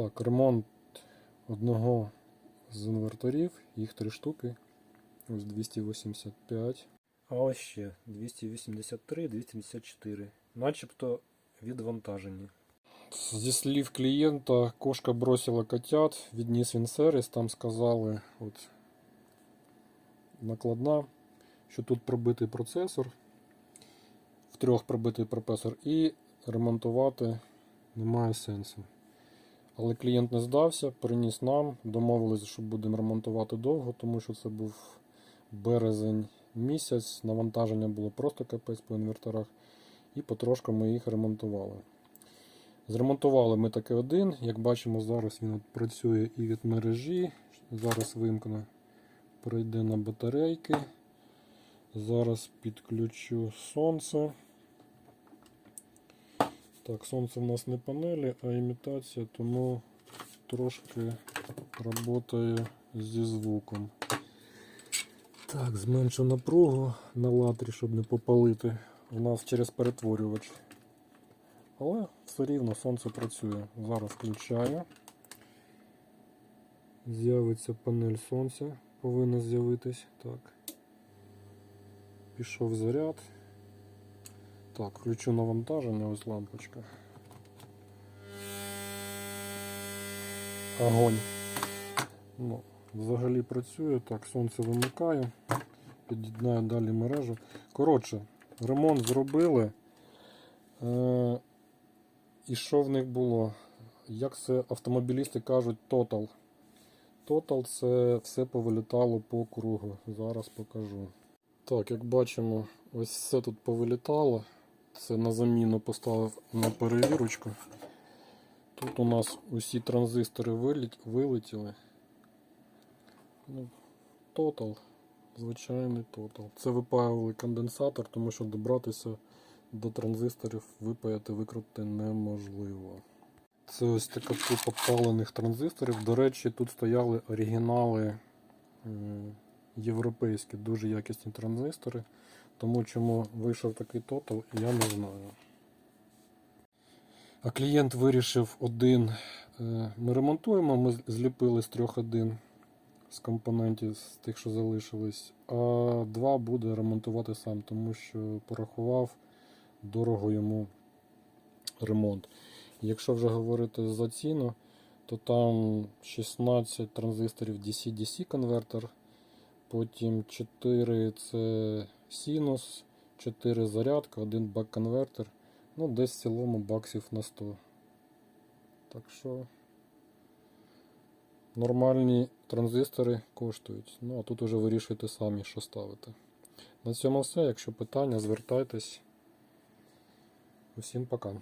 Так, ремонт одного з інверторів, їх три штуки. Ось 285. А ось ще 283, 284. Начебто відвантажені. Зі слів клієнта, кошка бросила котят, відніс він сервіс, там сказали, от накладна, що тут пробитий процесор, в трьох пробитий процесор, і ремонтувати немає сенсу. Але клієнт не здався, приніс нам, домовились, що будемо ремонтувати довго, тому що це був березень місяць, навантаження було просто капець по інверторах, і потрошку ми їх ремонтували. Зремонтували ми таки один. Як бачимо, зараз він працює і від мережі. Зараз вимкне, прийде на батарейки. Зараз підключу сонце. Так, сонце в нас не панелі, а імітація, тому трошки працює зі звуком. Так, зменшу напругу на латрі, щоб не попалити. У нас через перетворювач. Але все рівно сонце працює. Зараз включаю. З'явиться панель сонця, повинна з'явитись. Так. Пішов заряд. Так, включу навантаження, ось лампочка. Огонь. Ну, взагалі працює. Так, сонце вимикаю. Під'єднаю далі мережу. Коротше, ремонт зробили. Е, і що в них було? Як це автомобілісти кажуть, тотал. Тотал це все повилітало по кругу. Зараз покажу. Так, як бачимо, ось все тут повилітало. Це на заміну поставив на перевірочку. Тут у нас усі транзистори вилетіли. Ну, Тотал, звичайний тотал. Це випаювали конденсатор, тому що добратися до транзисторів випаяти, викрутити неможливо. Це ось така купа палених транзисторів. До речі, тут стояли оригінали європейські, дуже якісні транзистори. Тому чому вийшов такий тотал, я не знаю. А клієнт вирішив один. е, Ми ремонтуємо, ми зліпили з трьох один з компонентів, з тих, що залишились, а два буде ремонтувати сам, тому що порахував дорого йому ремонт. Якщо вже говорити за ціну, то там 16 транзисторів DC-DC конвертер, потім 4 це синус, 4 зарядка, 1 бак-конвертер. Ну, десь в цілому баксів на 100. Так що нормальні транзистори коштують. Ну, а тут уже вирішуйте самі, що ставити. На цьому все. Якщо питання, звертайтесь. Усім пока.